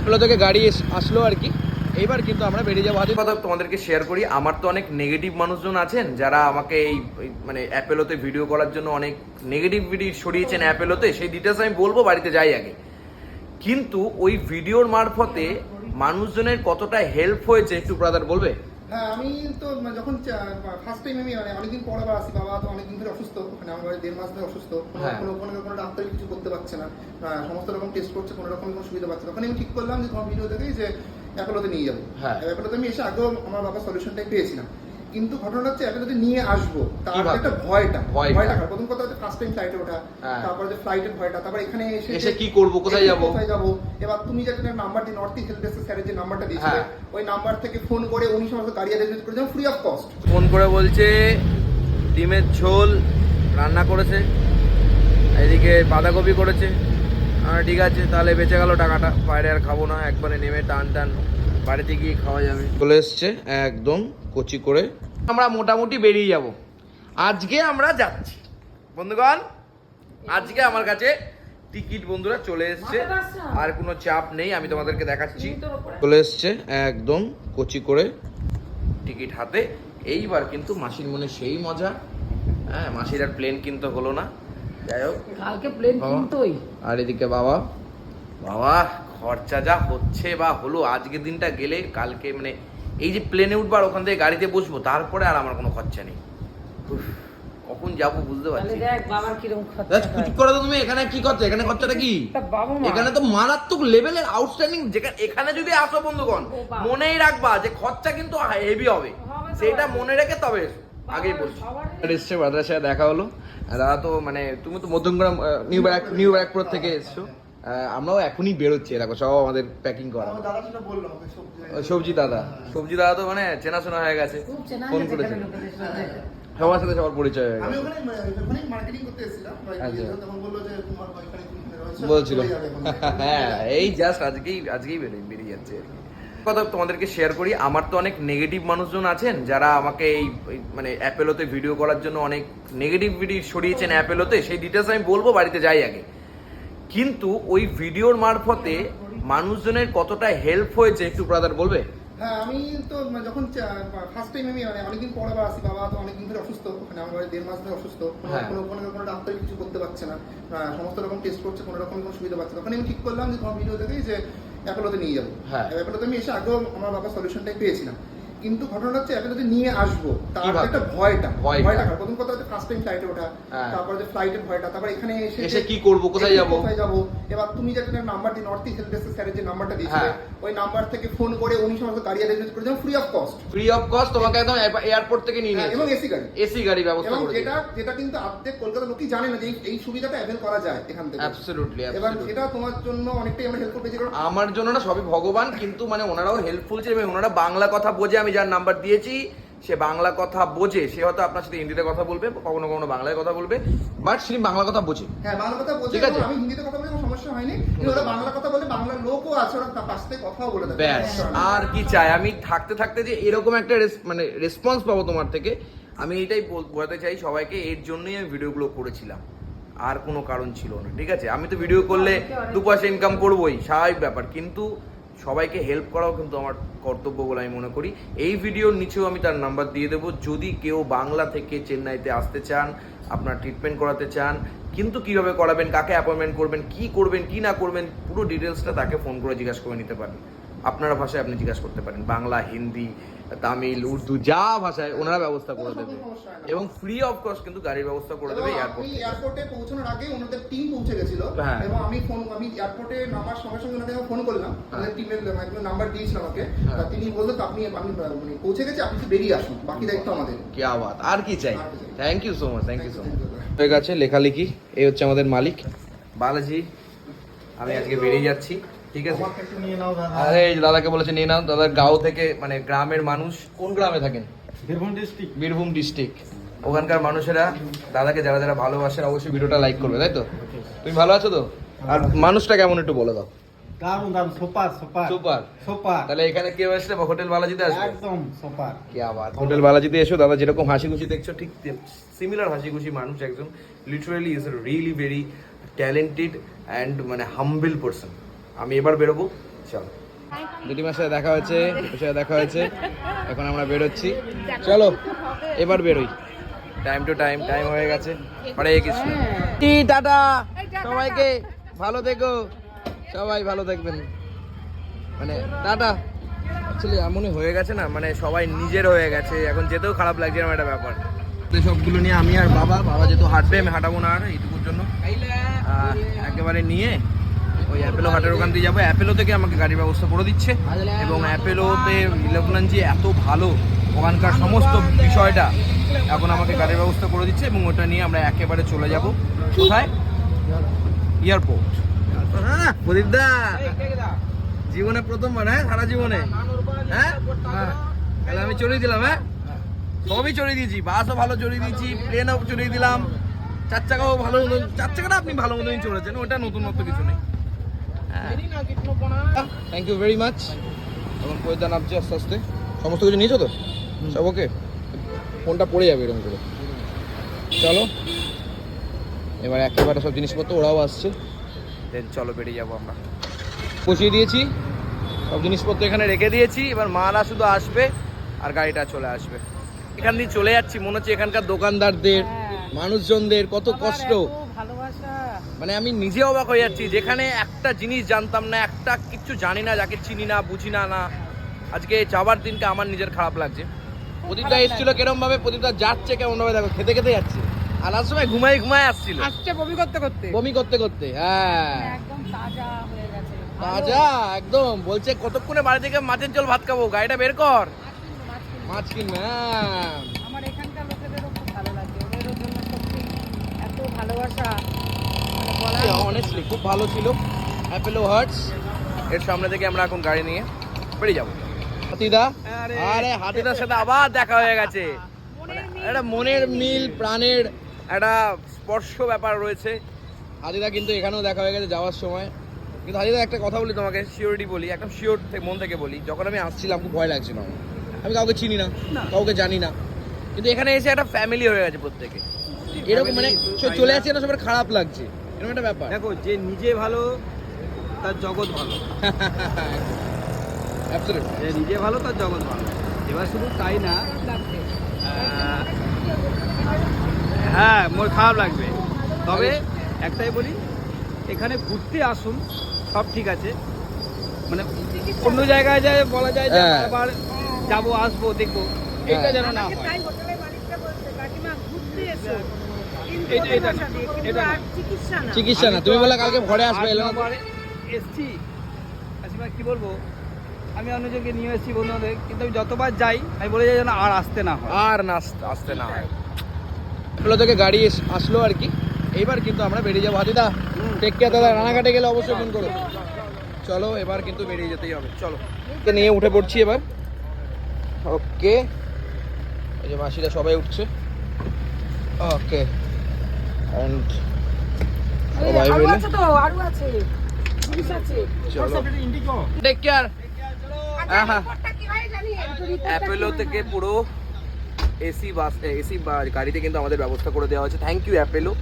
এগুলো থেকে গাড়ি আসলো আর কি। এইবার কিন্তু আমরা বেরিয়ে যাব হাতে কথা তোমাদেরকে শেয়ার করি, আমার তো অনেক নেগেটিভ মানুষজন আছেন, যারা আমাকে এই মানে অ্যাপেলোতে ভিডিও করার জন্য অনেক নেগেটিভ ভিডিও সরিয়েছেন অ্যাপেলোতে সেই ডিটেলস আমি বলব, বাড়িতে যাই আগে। কিন্তু ওই ভিডিওর মারফতে মানুষজনের কতটা হেল্প হয়েছে একটু ব্রাদার বলবে? হ্যাঁ আমি তো মানে যখন ফার্স্ট টাইম আমি মানে অনেকদিন পর আবার আসি বাবা তো অনেকদিন ধরে অসুস্থ মানে আমার বাড়ি দেড় মাস ধরে অসুস্থ। কোনো হ্যাঁ। কোনো কোনো কোনো ডাক্তার কিছু করতে পারছে না। সমস্ত রকম টেস্ট করছে কোনো রকম কোনো সুবিধা পাচ্ছে না। তখন আমি ঠিক করলাম যে তোমার ভিডিও দেখেই যে অ্যাপোলোতে নিয়ে যাব। হ্যাঁ। অ্যাপেলোতে আমি এসে আগেও আমার বাবা সলিউশনটাই পেয়েছিলাম। কিন্তু ঘটনা হচ্ছে যদি নিয়ে আসব তার একটা ভয়টা ভয়টা। প্রথম কথা হচ্ছে ফার্স্ট টাইম ফ্লাইটে ওঠা হ্যাঁ। তারপরে যে ফ্লাইটের ভয়টা তারপর এখানে এসে এসে কি করব কোথায় যাব? কোথায় যাব? এবার তুমি যে একটা নাম্বার দিয়ে নর্থ ইস্ট হেল্প ডেস্কের স্যারের যে নাম্বারটা দিয়েছিলে হ্যাঁ। ওই নাম্বার থেকে ফোন করে উনি সমস্ত গাড়ি অ্যারেঞ্জমেন্ট করে ফ্রি অফ কস্ট ফোন করে বলছে ডিমের ঝোল রান্না করেছে এদিকে বাঁধাকপি করেছে। ঠিক আছে তাহলে বেঁচে গেল টাকাটা বাইরে আর খাব না একবারে নেমে টান টান বাড়িতে গিয়ে খাওয়া যাবে। চলে এসছে একদম কচি করে আমরা মোটামুটি বেরিয়ে যাব। আজকে আমরা যাচ্ছি। বন্ধুগণ আজকে আমার কাছে টিকিট বন্ধুরা চলে এসছে। আর কোনো চাপ নেই আমি তোমাদেরকে দেখাচ্ছি। চলে এসছে একদম কচি করে টিকিট হাতে। এইবার কিন্তু মাসির মনে সেই মজা। হ্যাঁ মাসির আর প্লেন কিনতে হলো না। যাই হোক। কালকে প্লেন। কিনতোই। আর এদিকে বাবা বাবা খরচা যা হচ্ছে বা হলো আজকের দিনটা গেলে কালকে মানে এই যে প্লেনে উঠবো আর ওখান থেকে গাড়িতে বসবো তারপরে আর আমার কোনো খরচা নেই। কখন যাব বুঝতে পারছি দেখ বাবার কীরকম খরচা দেখ। চুপ করে তো তুমি এখানে কি খরচা? এখানে খরচাটা কি? এখানে তো মারাত্মক লেভেলের আউটস্ট্যান্ডিং যেখানে এখানে যদি আসো বন্ধুগণ মনেই রাখবা যে খরচা কিন্তু হেভি হবে। সেটা মনে রেখে তবে আগেই বলছি। এসছে সাথে দেখা হলো। দাদা তো মানে তুমি তো Madhyamgram new barrack new Barrackpore থেকে এসছো। আমরাও এখনই বেরোচ্ছি দেখো সব আমাদের প্যাকিং করা। সবজি ওই সবজি দাদা। সবজি দাদা তো মানে চেনাশোনা হয়ে গেছে। ফোন করেছে। সবার সাথে সবার পরিচয় হয়ে গেছে। ওখানে ওখানে মার্কেটিং করতে এসেছিলাম। আচ্ছা। বলছিল। হ্যাঁ এই জাস্ট আজকেই আজকেই বেরিয়ে বেরিয়ে যাচ্ছে আর কি। কথা তোমাদেরকে শেয়ার করি আমার তো অনেক নেগেটিভ মানুষজন আছেন যারা আমাকে এই মানে অ্যাপেলোতে ভিডিও করার জন্য অনেক নেগেটিভ নেগেটিভিটি সরিয়েছেন অ্যাপেলোতে সেই ডিটেলস আমি বলব বাড়িতে যাই আগে। কিন্তু ওই ভিডিওর মারফতে মানুষজনের কতটা হেল্প হয়েছে একটু ব্রাদার বলবে? হ্যাঁ আমি তো যখন ফার্স্ট টাইম আমি মানে অনেকদিন পর আবার আসি বাবা তো অনেকদিন ধরে অসুস্থ মানে আমার বাড়ি দেড় মাস ধরে অসুস্থ কোনো হ্যাঁ। কোনো কোনো ডাক্তার কিছু করতে পারছে না। সমস্ত রকম টেস্ট করছে কোনো রকম কোনো সুবিধা পাচ্ছে তখন আমি ঠিক করলাম যে তোমার ভিডিও দেখেই যে অ্যাপেলোতে নিয়ে যাব। হ্যাঁ। অ্যাপেলোতে আমি এসে আগেও আমার বাবার সলিউশনটাই পেয়েছিলাম। কিন্তু ঘটনা হচ্ছে অ্যাপেলোতে নিয়ে আসব তার একটা ভয়টা ভয়টা। প্রথম কথা হচ্ছে ফার্স্ট টাইম ফ্লাইটে ওঠা হ্যাঁ। তারপরে যে ফ্লাইটের ভয়টা তারপর এখানে এসে এসে কি করব কোথায় যাব? কোথায় যাব? এবার তুমি যে একটা নাম্বার দিয়ে নর্থ ইস্ট ডেস্কের স্যারের যে নাম্বারটা দিয়েছিলে হ্যাঁ। ওই নাম্বার থেকে ফোন করে উনি সমস্ত গাড়ি অ্যারেঞ্জমেন্ট করে free of cost free of cost তোমাকে একদম এয়ারপোর্ট থেকে নিয়ে হ্যাঁ, এবং এসি গাড়ি। এসি গাড়ি ব্যবস্থা এবং করে যেটা যেটা কিন্তু অর্ধেক কলকাতা লোকই জানে না যে এই- সুবিধাটা অ্যাভেল করা যায় এখান থেকে। অ্যাবসলিউটলি এবার এটা তোমার জন্য অনেকটাই আমরা হেল্প কারণ আমার জন্য না সবই ভগবান কিন্তু মানে ওনারাও হেল্পফুল এবং ওনারা বাংলা কথা বোঝে আমি যার নাম্বার দিয়েছি সে বাংলা কথা বোঝে। সে হয়তো আপনার সাথে হিন্দিতে কথা বলবে কখনো কখনো বাংলায় কথা বলবে বাট সে বাংলা কথা বোঝে। হ্যাঁ বাংলা কথা বলছি ঠিক আছে। আমি হিন্দিতে কথা বলে কোনো সমস্যা হয়নি। ওরা বাংলা কথা বলে বাংলার লোকও আছে ওরা তার পাশ থেকে কথাও বলে দেয় ব্যাস আর কি চাই? আমি থাকতে থাকতে যে এরকম একটা মানে রেসপন্স পাবো তোমার থেকে আমি এটাই বলতে চাই সবাইকে এর জন্যই আমি ভিডিওগুলো করেছিলাম। আর কোনো কারণ ছিল না ঠিক আছে? আমি তো ভিডিও করলে দু পয়সা ইনকাম করবোই স্বাভাবিক ব্যাপার। কিন্তু সবাইকে হেল্প করাও কিন্তু আমার কর্তব্য বলে আমি মনে করি। এই ভিডিওর নিচেও আমি তার নাম্বার দিয়ে দেবো। যদি কেউ বাংলা থেকে চেন্নাইতে আসতে চান, আপনার ট্রিটমেন্ট করাতে চান, কিন্তু কীভাবে করাবেন, কাকে অ্যাপয়েন্টমেন্ট করবেন, কি করবেন, কি না করবেন, পুরো ডিটেলসটা তাকে ফোন করে জিজ্ঞাসা করে নিতে পারেন। আপনার ভাষায় আপনি জিজ্ঞাসা করতে পারেন। বাংলা হিন্দি তামিল উর্দু যা ভাষায় ওনারা ব্যবস্থা করে দেবে। এবং ফ্রি অফ কস্ট কিন্তু গাড়ির ব্যবস্থা করে দেবে এয়ারপোর্ট এয়ারপোর্টে পৌঁছানোর আগে ওনাদের টিম পৌঁছে গেছিল। হ্যাঁ। এবং আমি ফোন আমি এয়ারপোর্টে নামার সঙ্গে সঙ্গে ওনাকে ফোন করলাম। ওনাদের টিমের নাম্বার দিয়েছিল আমাকে। হ্যাঁ। তা তিনি বলল তো আপনি আমি মানে পৌঁছে গেছি আপনি একটু বেরিয়ে আসুন। বাকি দায়িত্ব আমাদের। কি আবাদ আর কি চাই? আর কি চাই। Thank you so much thank you so much হয়ে গেছে লেখালেখি। এই হচ্ছে আমাদের মালিক। বালাজি আমি আজকে বেরিয়ে যাচ্ছি। ঠিক আছে? নিয়ে নাও আরে দাদাকে বলেছে নিয়ে নাও। দাদা গাঁও থেকে মানে গ্রামের মানুষ কোন গ্রামে থাকেন? বীরভূম ডিস্ট্রিক্ট বীরভূম ডিস্ট্রিক্ট ওখানকার মানুষেরা দাদাকে যারা যারা ভালোবাসেন অবশ্যই ভিডিওটা লাইক করবে তাই তো? তুমি ভালো আছো তো? আর মানুষটা কেমন একটু বলে দাও। দারুণ দারুণ সুপার সুপার। সুপার? সুপার। তাহলে এখানে কেউ আসলে হোটেল বালাজিতে আসবে? একদম সুপার। কি আবার? হোটেল বালাজিতে এসো দাদা যেরকম হাসি খুশি দেখছ ঠিক সিমিলার হাসি খুশি মানুষ একজন। Literally is really very talented and মানে হাম্বিল পার্সন আমি এবার বেরোবো। চলো। দিদিমার সাথে দেখা হয়েছে সাথে দেখা হয়েছে। এখন আমরা বেরোচ্ছি। চলো এবার বেরোই। টাইম টু টাইম টাইম হয়ে গেছে। হরে কৃষ্ণ। টি টাটা। সবাইকে ভালো থেকো। সবাই ভালো থাকবেন। মানে টাটা। অ্যাকচুয়ালি এমনই হয়ে গেছে না মানে সবাই নিজের হয়ে গেছে। এখন যেতেও খারাপ লাগছে এরকম একটা ব্যাপার। তো সবগুলো নিয়ে আমি আর বাবা বাবা যেহেতু হাঁটবে আমি হাঁটাবো না আর এইটুকুর জন্য। একেবারে নিয়ে ওই অ্যাপেলো হাটের ওখান দিয়ে যাব। অ্যাপেলো থেকে আমাকে গাড়ির ব্যবস্থা করে দিচ্ছে। এবং অ্যাপেলোতে ইলেকট্রনজি এত ভালো ওখানকার সমস্ত বিষয়টা এখন আমাকে গাড়ির ব্যবস্থা করে দিচ্ছে এবং ওটা নিয়ে আমরা একেবারে চলে যাব। কোথায়? এয়ারপোর্ট হ্যাঁ প্রদীপদা জীবনে প্রথমবার হ্যাঁ সারা জীবনে। হ্যাঁ? হ্যাঁ। তাহলে আমি চড়িয়ে দিলাম হ্যাঁ? সবই চড়িয়ে দিয়েছি। বাসও ভালো চড়িয়ে দিয়েছি প্লেনও চড়িয়ে দিলাম। চার চাকাও ভালো মতন চার চাকাটা আপনি ভালো মতনই চড়েছেন, ওটা নতুনত্ব কিছু নেই। থ্যাংক ইউ ভেরি মাচ এখন পয়দা নামছে আস্তে আস্তে। সমস্ত কিছু নিয়েছো তো? সব ওকে ফোনটা পড়ে যাবে এরকম করে। চলো। এবার একেবারে সব জিনিসপত্র ওরাও আসছে। দেন চলো বেরিয়ে যাব আমরা। পৌঁছিয়ে দিয়েছি। সব জিনিসপত্র এখানে রেখে দিয়েছি। এবার মালা শুধু আসবে আর গাড়িটা চলে আসবে। এখান দিয়ে চলে যাচ্ছি। মনে হচ্ছে এখানকার দোকানদারদের মানুষজনদের কত কষ্ট। মানে আমি নিজে অবাক হয়ে যাচ্ছি যেখানে একটা জিনিস জানতাম না একটা কিচ্ছু জানি না যাকে চিনি না বুঝি না না। আজকে যাবার দিনটা আমার নিজের খারাপ লাগছে। প্রদীপদা এসেছিল কেরম ভাবে প্রদীপদা যাচ্ছে কেমন ভাবে দেখো খেতে খেতে যাচ্ছে। আর আসার সময় ঘুমাই ঘুমাই আসছিল। আসছে বমি করতে করতে। বমি করতে করতে হ্যাঁ। একদম তাজা হয়ে গেছে। তাজা একদম। বলছে কতক্ষণে বাড়ি থেকে মাছের জল ভাত খাব? গাড়িটা বের কর। মাছ কিনবে হ্যাঁ। আমার এখানকার লোকেদেরও খুব ভালো লাগে। ওদেরও জন্য সত্যি এত ভালোবাসা। মানে অনেস্টলি খুব ভালো ছিল। অ্যাপেলো হার্টস এর সামনে থেকে আমরা এখন গাড়ি নিয়ে বেরিয়ে যাব। হাতিদা? আরে। হাতিদার সাথে আবার দেখা হয়ে গেছে। মনের একটা মনের মিল প্রাণের একটা স্পর্শ ব্যাপার রয়েছে। হাতিদা কিন্তু এখানেও দেখা হয়ে গেছে যাওয়ার সময়। কিন্তু হাতিদা একটা কথা বলি তোমাকে শিওরিটি বলি একদম শিওর মন থেকে বলি যখন আমি আসছিলাম খুব ভয় লাগছিল আমার। আমি কাউকে চিনি না কাউকে জানি না। কিন্তু এখানে এসে একটা ফ্যামিলি হয়ে গেছে প্রত্যেকে। এরকম মানে চলে আসছে না সবার খারাপ লাগছে। এরকম একটা ব্যাপার। দেখো যে নিজে ভালো তার জগৎ ভালো। যে নিজে ভালো তার জগৎ ভালো। এবার শুধু তাই না হ্যাঁ মোর খারাপ লাগবে। তবে একটাই বলি এখানে ঘুরতে আসুন সব ঠিক আছে। মানে অন্য জায়গায় যায় বলা যায় যে হ্যাঁ। আবার যাব আসব দেখব। এটা যেন না হয়। চিকিৎসা না। চিকিৎসা না তুমি বলে কালকে ঘরে আসবে এলো না এসছি। আসিমা কি বলব? আমি অন্যজনকে নিয়ে এসেছি বন্ধুদের কিন্তু আমি যতবার যাই আমি বলে যাই যেন আর আসতে না হয়। আর না আসতে- আসতে না হয়। থেকে গাড়ি এস- আসলো আর কি। এইবার কিন্তু আমরা বেরিয়ে যাব। হাতিদা টেক কেয়ার দাদা রানাঘাটে গেলে অবশ্যই ফোন করো। চলো এবার কিন্তু বেরিয়ে যেতেই হবে। চলো তো নিয়ে উঠে পড়ছি এবার। ওকে এই যে মাসিরা সবাই উঠছে। ওকে অ্যান্ড সবাই মিলে? আছে তো, আরও আছে। আছে। টেক কেয়ার হ্যাঁ হ্যাঁ হয় অ্যাপেলো থেকে পুরো এসি বাস এসি গাড়িতে কিন্তু আমাদের ব্যবস্থা করে দেওয়া হয়েছে। থ্যাংক ইউ অ্যাপেলো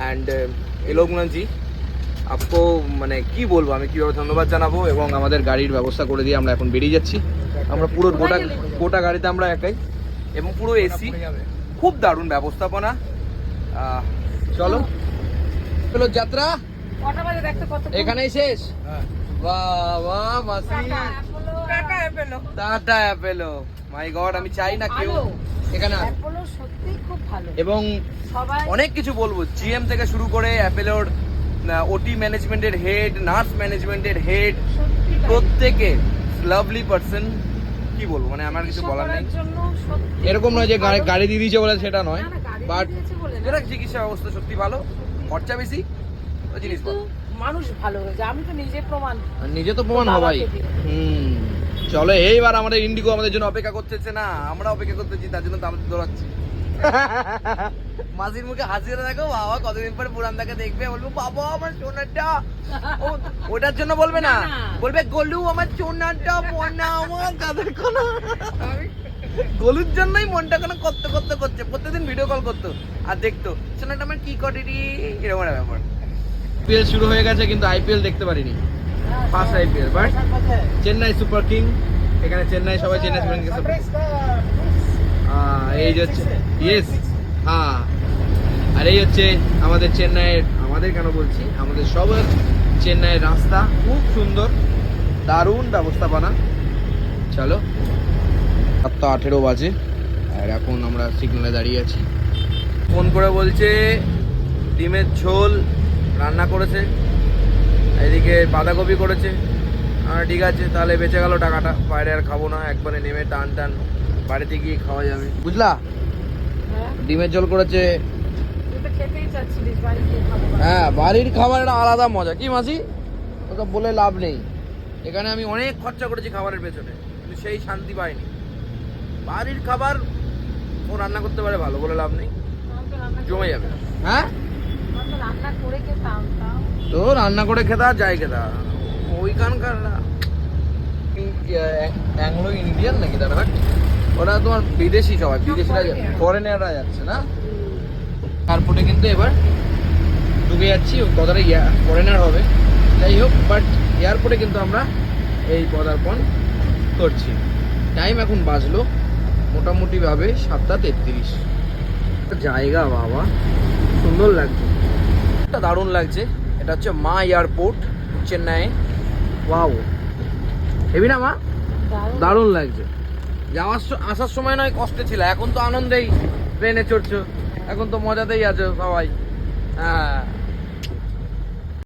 অ্যান্ড এলোগুনাজি আপকো মানে কি বলব আমি কীভাবে ধন্যবাদ জানাব এবং আমাদের গাড়ির ব্যবস্থা করে দিয়ে আমরা এখন বেরিয়ে যাচ্ছি। আমরা পুরো গোটা গোটা গাড়িতে আমরা একাই। এবং পুরো এসি খুব দারুণ ব্যবস্থাপনা। চলো। চলো যাত্রা। এখানেই শেষ? বাহ বাহ মাসি। Tata Apollo. মাই গড আমি চাই না কেউ এখানে আসুক। অ্যাপোলো সত্যিই খুব ভালো। এবং অনেক কিছু বলব। জিএম থেকে শুরু করে অ্যাপেলোর ওটি ম্যানেজমেন্টের হেড নার্স ম্যানেজমেন্টের হেড প্রত্যেকে লাভলি পার্সন কি বলব? মানে আমার কিছু বলার নেই। এরকম নয় যে গাড়ি- গাড়ি দিয়ে দিয়েছে বলে সেটা নয়। বাট যেটা চিকিৎসা ব্যবস্থা সত্যি ভালো খরচা বেশি জিনিস মানুষ ভালো হয়েছে আমি তো নিজে প্রমাণ নিজে তো প্রমাণ হবাই। হুম। চলো এইবার আমাদের ইন্ডিগো আমাদের জন্য অপেক্ষা করতেছে না আমরা অপেক্ষা করতেছি তার জন্য তো আমাদের দৌড়াচ্ছি। মাসির মুখে হাসিয়ে দেখো বাবা কতদিন পরে পুরানদাকে দেখবে বলব বাবা আমার সোনারটা। ও ওটার জন্য বলবে না। বলবে গলু আমার সোনারটা মনা আমার কাদের কোনো গলুর জন্যই মনটা কোনো করতে করতে করছে? প্রত্যেকদিন ভিডিও কল করতো। আর দেখতো সোনারটা আমার কি করে এরকম একটা ব্যাপার। আইপিএল শুরু হয়ে গেছে, কিন্তু আইপিএল দেখতে পারিনি। First IPL but Chennai super king এখানে চেন্নাই সবাই চেন্নাই সুপার কিংকে এই হচ্ছে ইয়েস হ্যাঁ। আর এই হচ্ছে আমাদের চেন্নাইয়ের আমাদের কেন বলছি? আমাদের সবার চেন্নাইয়ের রাস্তা খুব সুন্দর, দারুণ ব্যবস্থাপনা। চলো। সাতটা আঠেরো বাজে আর এখন আমরা সিগনালে দাঁড়িয়ে আছি। ফোন করে বলছে ডিমের ঝোল রান্না করেছে এদিকে বাঁধাকপি করেছে। আর ঠিক আছে তাহলে বেঁচে গেল টাকাটা বাইরে আর খাব না একবারে নেমে টান টান বাড়িতে গিয়ে খাওয়া যাবে। বুঝলা? হ্যাঁ। ডিমের ঝোল করেছে। হ্যাঁ বাড়ির খাবার আলাদা মজা। কি মাসি? ওকে বলে লাভ নেই। এখানে আমি অনেক খরচা করেছি খাবারের পেছনে কিন্তু সেই শান্তি পাইনি। বাড়ির খাবার ও রান্না করতে পারে ভালো বলে লাভ নেই। জমে যাবে। হ্যাঁ? তো রান্না করে খেতাম তাও তো রান্না করে খেতা যায় খেতা ওইখানকার অ্যাংলো ইন্ডিয়ান নাকি ভাট ওরা তোমার বিদেশি সবাই বিদেশিরা। ফরেনাররা যাচ্ছে না? এয়ারপোর্টে কিন্তু এবার ঢুকে যাচ্ছি ওই কথাটা ফরেনার হবে। যাই হোক বাট এয়ারপোর্টে কিন্তু আমরা এই পদার্পণ করছি। টাইম এখন বাজলো। মোটামুটিভাবে সাতটা তেত্রিশ। জায়গা বাবা সুন্দর লাগছে। এটা দারুণ লাগছে এটা হচ্ছে মা এয়ারপোর্ট চেন্নাই ওয়াও। হেবি না মা? দারুণ। দারুণ লাগছে। যাওয়ার আসার সময় নয় কষ্টে ছিল। এখন তো আনন্দেই। ট্রেনে চড়ছো। এখন তো মজাতেই আছো সবাই। হ্যাঁ।